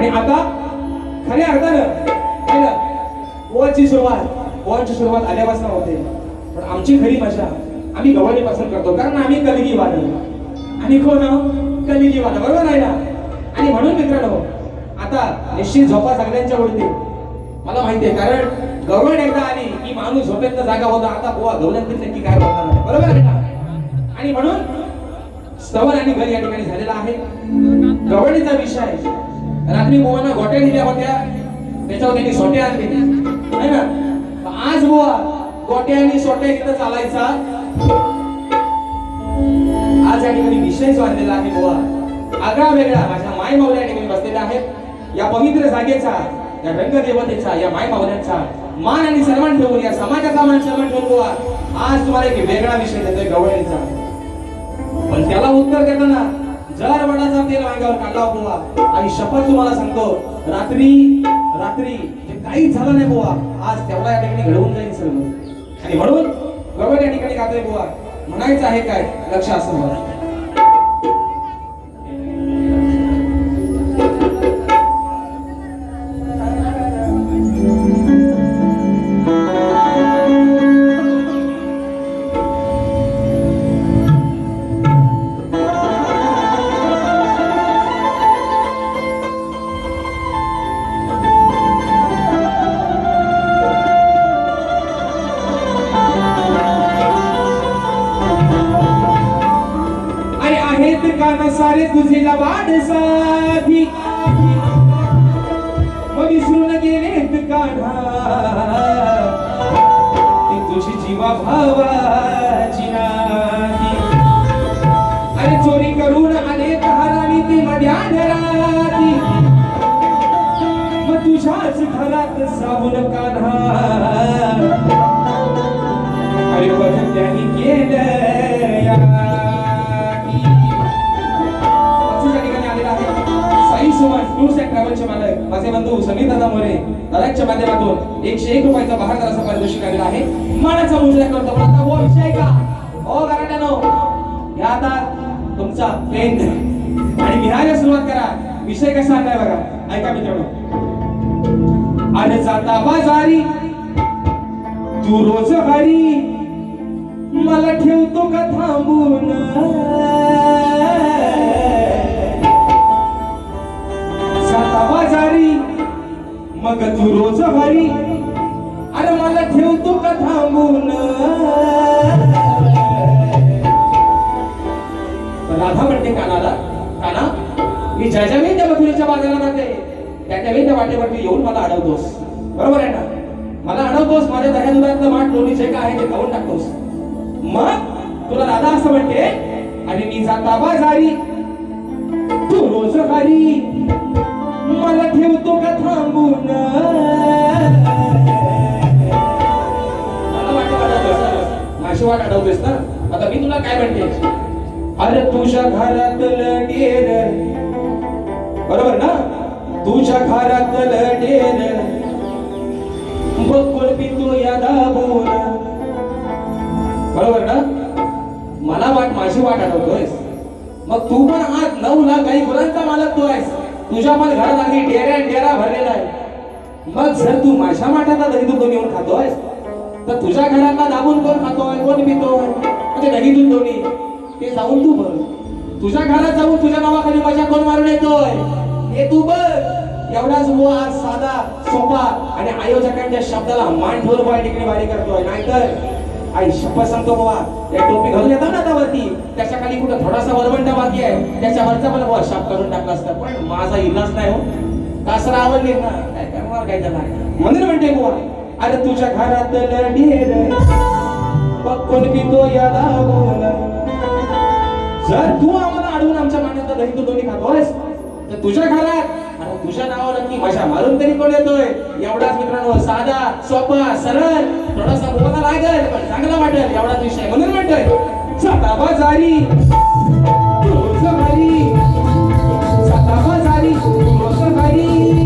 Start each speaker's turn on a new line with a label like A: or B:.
A: आणि आता खऱ्या अर्थानं काय सुरुवात. पोहाची सुरुवात आल्यापासून होते. पण आमची खरी भाषा आम्ही गव्हाणीपासून करतो. कारण आम्ही कलगी वादळ आणि कोण आहो? कलगी वादळ बरोबर आहे ना? आणि म्हणून मित्रांनो आता निश्चित झोपा सगळ्यांच्या उडते. मला माहिती आहे कारण गवळण एकदा आली की माणूस झोपेत जागा होता. आता गोवा गवळण नक्की काय होणार बरोबर आहे ना? आणि म्हणून स्तवन आणि घर या ठिकाणी झालेला आहे. गवळणीचा विषय रात्री बुवांना गोट्या दिल्या होत्या. त्याच्यावर त्यांनी सोट्या आणले है ना? आज बुवा गोट्या आणि सोट्या तिथं चालायचा. आज या ठिकाणी विषय वाढलेला आहे बुवा आगळा वेगळा. माझ्या माय माऊल्या ठिकाणी बसलेल्या आहेत. या पवित्र जागेचा या रंगदेवतेचा या माय माऊल्यांचा मान आणि सन्मान ठेवून या समाजाचा मान सन्मान ठेवून बुवा आज तुम्हाला एक वेगळा विषय देतोय गवळणीचा. पण त्याला उत्तर देताना जर वडाचा तेल वांग्यावर काढला हो बुवा आणि शपथ तुम्हाला सांगतो रात्री रात्री हे काहीच झालं नाही बुवा आज तेवढा या ठिकाणी घडवून जाईल सर्व. आणि म्हणून गवळ या ठिकाणी कात्रे बुवा म्हणायचं आहे काय लक्ष असं का नसारे तुझे लवाड साधी मग विसरून गेलेत काढा. ती तुझी जीवा भावाची नाही. अरे चोरी करून आले तहारावी ती मध्यान राती मग तुझ्याच घरात सावून काढा. अरे बघ त्यांनी केलं आहे. साई टूर्स अँड ट्रॅव्हलचे मालक माझे बंधू समीर दादा मोरे दादांच्या माध्यमातून एकशे एक रुपयाचा बहार असा पारितोषिक आलेला आहे. मनाचा मुजरा करतो पण आता वो विषय का? ओ गराट्यानो या आता तुमचा पेन आणि लिहायला सुरुवात करा. विषय कसा आणलाय बघा. ऐका मित्रांनो. आणि जाता बाजारी तू रोज हरी मला ठेवतो का थांबून? मग तू रोज हरी अरे मला ठेवतो का थांबून? राधा म्हणते कानाला काना मी ज्या ज्या वेळी त्या मथुरेच्या बाजारात जाते त्या त्या वेळी त्या वाटेवरती येऊन मला अडवतोस. बरोबर आहे ना? मला अडवतोस माझ्या दह्या दुधातलं माठ लोणी जे काय आहे ते खाऊन टाकतोस. मग तुला राधा असं म्हणते आणि मी जाता बाजारी तू रोज हरी मला ठेवतो का थांबून? मला वाटतं अडवतोस. माझी वाट ना? आता मी तुला काय म्हणते? अरे तुझ्या घरातलं डेर बरोबर ना? तुझ्या घरातलं डेर बकुळ पितो या दाबून बरोबर ना? मला वाट माझी वाट अडवतोयस मग तू पण आज नऊ लाख काही गुरांचा मालक तू आहेस. तुझ्या पण घरात आधी डेऱ्या डेरा भरलेला आहे. मग जर तू माझ्या माठाचा दही दूध दोन्ही येऊन खातोयस? तर तुझ्या घरातला दाबून कोण खातोय? कोण पितोय? म्हणजे दही दूध दोन्ही. ते जाऊन तू बघ तुझ्या घरात जाऊन तुझ्या नावाखाली माझ्या कोण मारून येतोय? हे तू बघ एवढाच बुवा आज साधा सोपा आणि आयोजकांच्या शब्दाला मान ठेवून बुवा तिकडे बारी करतोय. नाहीतर आई शपथ सांगतो बाबा. या टोपी घालून येतात ना आता त्याच्याखाली कुठं थोडासा वरवंटा बाकी आहे. त्याच्या वरचा पण बाबा शाप करून टाकला असता. पण माझा इलाज नाही हो. कासरा आवडले ना. काय करणार काय त्याला म्हणून म्हणते बुवा. अरे तुझ्या घरात ढेर पक्कन पितो या दाबून जर तू आम्हाला अडवून आमच्या मान्यता दही तू दोन्ही खातोयस तर तुझ्या घरात तुझ्या नावावर नक्की मजा मारून तरी कोण येतोय? एवढाच मित्रांनो साधा सोपा सरळ थोडासा बोला लागेल पण चांगला वाटेल एवढाच विषय म्हणून म्हणतोय. साधा जारी भारी भारी साधा भारी